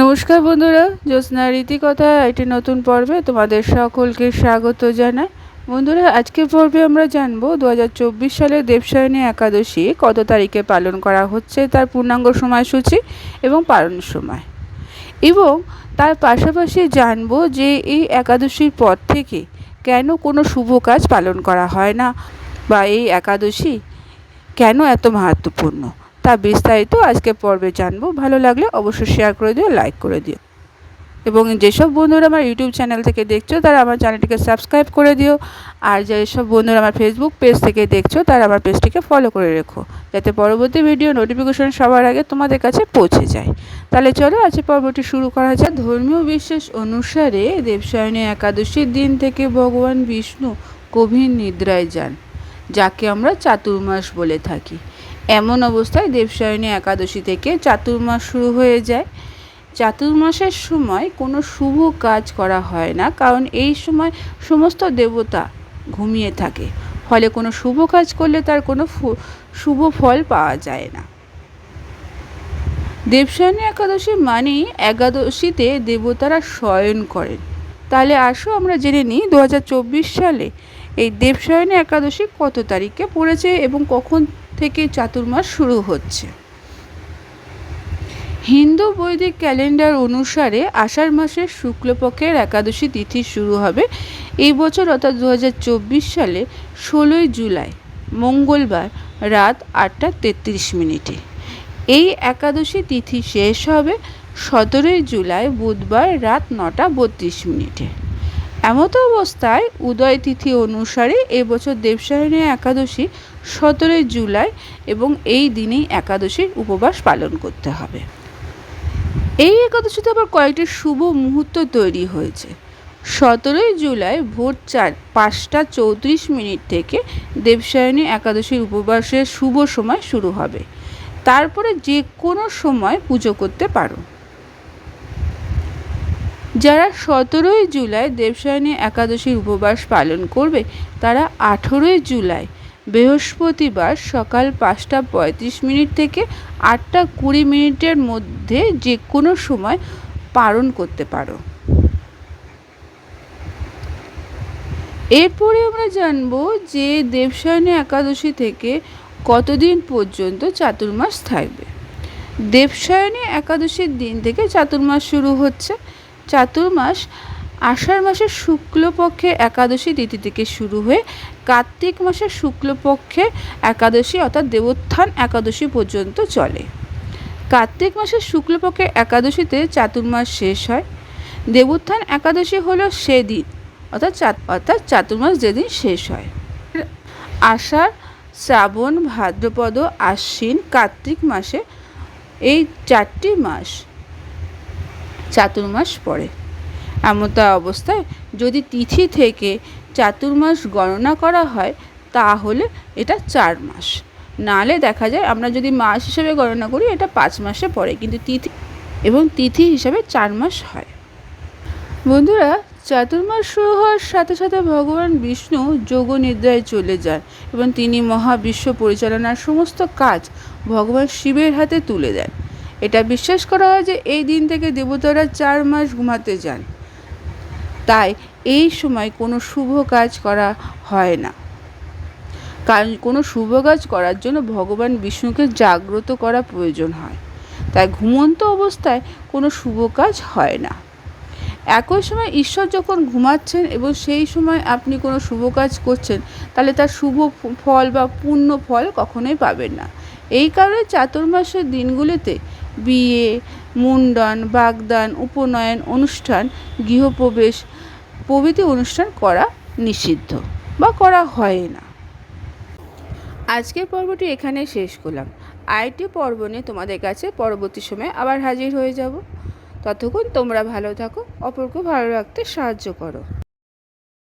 নমস্কার বন্ধুরা, জ্যোৎস্না রীতিকথা একটি নতুন পর্বে তোমাদের সকলকে স্বাগত জানাই। বন্ধুরা, আজকের পর্বে আমরা জানব দু হাজার চব্বিশ সালের দেবসায়নী একাদশী কত তারিখে পালন করা হচ্ছে, তার পূর্ণাঙ্গ সময়সূচি এবং পালন সময়। এবং তার পাশাপাশি জানব যে এই একাদশীর পর থেকে কেন কোনো শুভ কাজ পালন করা হয় না বা এই একাদশী কেন এত মাহাত্মপূর্ণ? তা বিস্তারিত আজকে পর্বে জানব। ভালো লাগলে অবশ্যই শেয়ার করে দিও লাইক করে দিও। এবং যেসব বন্ধুরা আমার ইউটিউব চ্যানেল থেকে দেখছ, তারা আমার চ্যানেলটিকে সাবস্ক্রাইব করে দিও। আর যেসব বন্ধুরা আমার ফেসবুক পেজ থেকে দেখছ, তারা আমার পেজটিকে ফলো করে রেখো। যাতে পরবর্তী ভিডিও নোটিফিকেশন সবার আগে তোমাদের কাছে পৌঁছে যায়। তাহলে চলো আজকে পর্বটি শুরু করা যায় ধর্মীয় বিশ্বাস অনুসারে দেবসায়নী একাদশীর দিন থেকে ভগবান বিষ্ণু গভীর নিদ্রায় যান, যাকে আমরা চাতুর্মাস বলে থাকি। এমন অবস্থায় দেবসায়নী একাদশী থেকে চাতুর্মাস শুরু হয়ে যায়। চাতুর্মাসের সময় কোনো শুভ কাজ করা হয় না, কারণ এই সময় সমস্ত দেবতা ঘুমিয়ে থাকে। ফলে কোনো শুভ কাজ করলে তার কোনো শুভ ফল পাওয়া যায় না। দেবসায়নী একাদশী মানেই একাদশীতে দেবতারা শয়ন করেন। তাহলে আসো আমরা জেনে নিই দু হাজার চব্বিশ সালে এই দেবসায়নী একাদশী কত তারিখে পড়েছে এবং কখন থেকে চাতুর্মাস শুরু হচ্ছে। হিন্দু বৈদিক ক্যালেন্ডার অনুসারে আষাঢ় মাসের শুক্লপক্ষের একাদশী তিথি শুরু হবে এই বছর, অর্থাৎ দু হাজার চব্বিশ সালে ষোলোই জুলাই, মঙ্গলবার রাত আটটা তেত্রিশ মিনিটে। এই একাদশী তিথি শেষ হবে সতেরোই জুলাই, বুধবার রাত নটা বত্রিশ মিনিটে। এমতো অবস্থায় উদয় তিথি অনুসারে এবছর দেবসায়নী একাদশী সতেরোই জুলাই এবং এই দিনেই একাদশীর উপবাস পালন করতে হবে। এই একাদশীতে আবার কয়েকটি শুভ মুহূর্ত তৈরি হয়েছে। সতেরোই জুলাই ভোর চার, পাঁচটা চৌত্রিশ মিনিট থেকে দেবসায়নী একাদশীর উপবাসের শুভ সময় শুরু হবে। তারপরে যে কোনো সময় পুজো করতে পারো। যারা সতেরোই জুলাই দেবসায়নী একাদশীর উপবাস পালন করবে, তারা আঠেরোই জুলাই বৃহস্পতিবার সকাল পাঁচটা পঁয়ত্রিশ মিনিট থেকে আটটা কুড়ি মিনিটের মধ্যে যে কোনো সময় পালন করতে পারো। এরপরে আমরা জানব যে দেবসায়নী একাদশী থেকে কতদিন পর্যন্ত চাতুর্মাস থাকবে। দেবসায়নী একাদশীর দিন থেকে চাতুর্মাস শুরু হচ্ছে। চাতুর্মাস আষাঢ় মাসের শুক্লপক্ষে একাদশী তিথি থেকে শুরু হয়ে কার্তিক মাসের শুক্লপক্ষে একাদশী অর্থাৎ দেবোত্থান একাদশী পর্যন্ত চলে। কার্তিক মাসের শুক্লপক্ষের একাদশীতে চাতুর্মাস শেষ হয়। দেবোত্থান একাদশী হলো সেদিন, অর্থাৎ অর্থাৎ চাতুর্মাস যেদিন শেষ হয়। আষাঢ়, শ্রাবণ, ভাদ্রপদ, আশ্বিন, কার্তিক মাসে এই চারটি মাস চাতুর্মাস পড়ে। এমতা অবস্থায় যদি তিথি থেকে চাতুর্মাস গণনা করা হয়, তাহলে এটা চার মাস। নালে দেখা যায় আমরা যদি মাস হিসেবে গণনা করি, এটা পাঁচ মাসে পড়ে, কিন্তু তিথি এবং তিথি হিসাবে চার মাস হয়। বন্ধুরা, চাতুর্মাস শুরু হওয়ার সাথে সাথে ভগবান বিষ্ণু যোগ নিদ্রায় চলে যান এবং তিনি মহাবিশ্ব পরিচালনার সমস্ত কাজ ভগবান শিবের হাতে তুলে দেন। এটা বিশ্বাস করা হয় যে এই দিন থেকে দেবতারা চার মাস ঘুমাতে যান। তাই এই সময় কোনো শুভ কাজ করা হয় না। কারণ কোনো শুভ কাজ করার জন্য ভগবান বিষ্ণুকে জাগ্রত করা প্রয়োজন হয়। তাই ঘুমন্ত অবস্থায় কোনো শুভ কাজ হয় না। একই সময় ঈশ্বর যখন ঘুমাচ্ছেন এবং সেই সময় আপনি কোনো শুভ কাজ করছেন, তাহলে তার শুভ ফল বা পূর্ণ ফল কখনোই পাবেন না। এই কারণে চাতুর্মাসের দিনগুলিতে বিয়ে, মুন্ডন, বাগদান, উপনয়ন অনুষ্ঠান, গৃহপ্রবেশ, প্রভৃতি অনুষ্ঠান করা নিষিদ্ধ বা করা হয় না। আজকের পর্বটি এখানে শেষ করলাম। আইটি পর্ব নিয়ে তোমাদের কাছে পরবর্তী সময়ে আবার হাজির হয়ে যাব। ততক্ষণ তোমরা ভালো থাকো, অপরকে ভালো রাখতে সাহায্য করো।